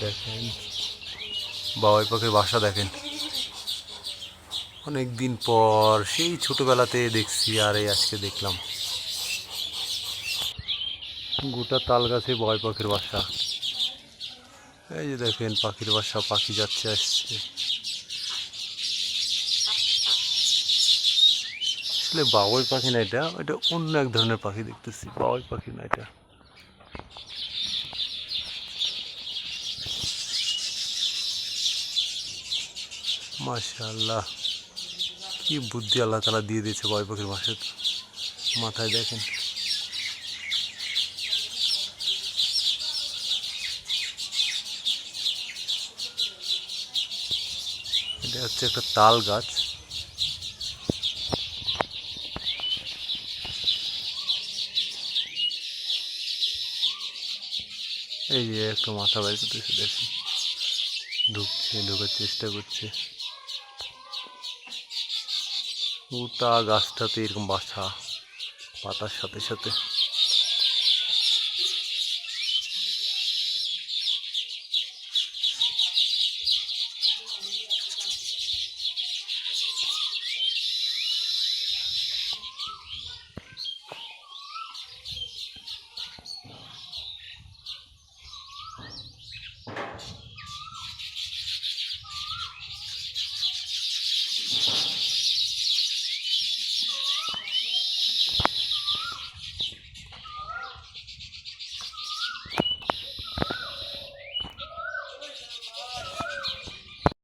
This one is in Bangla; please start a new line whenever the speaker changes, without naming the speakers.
দেখেন। বাবাই পাখির বাসা দেখেন। অনেক দিন পর সেই ছোটবেলাতে দেখছি আর এই আজকে দেখলাম। গোটা তাল গাছে বয় পাখির বাসা। এই যে দেখেন, পাখির বাসা, পাখি যাচ্ছে, আসছে। আসলে বাবুই পাখি না এটা এটা অন্য এক ধরনের পাখি দেখতেছি। বাবুই পাখি না এটা। মাশাআল্লাহ। কি বুদ্ধি আল্লাহ তালা দিয়ে দিয়েছে বাবুই পাখির মাসে মাথায় দেখেন। এটা হচ্ছে একটা তাল গাছ। এই যে একটা মাথা বাইর করতেছে ঢুকছে, ঢোকার চেষ্টা করছে। গোটা গাছটাতে এরকম বাসা পাতার সাথে সাথে।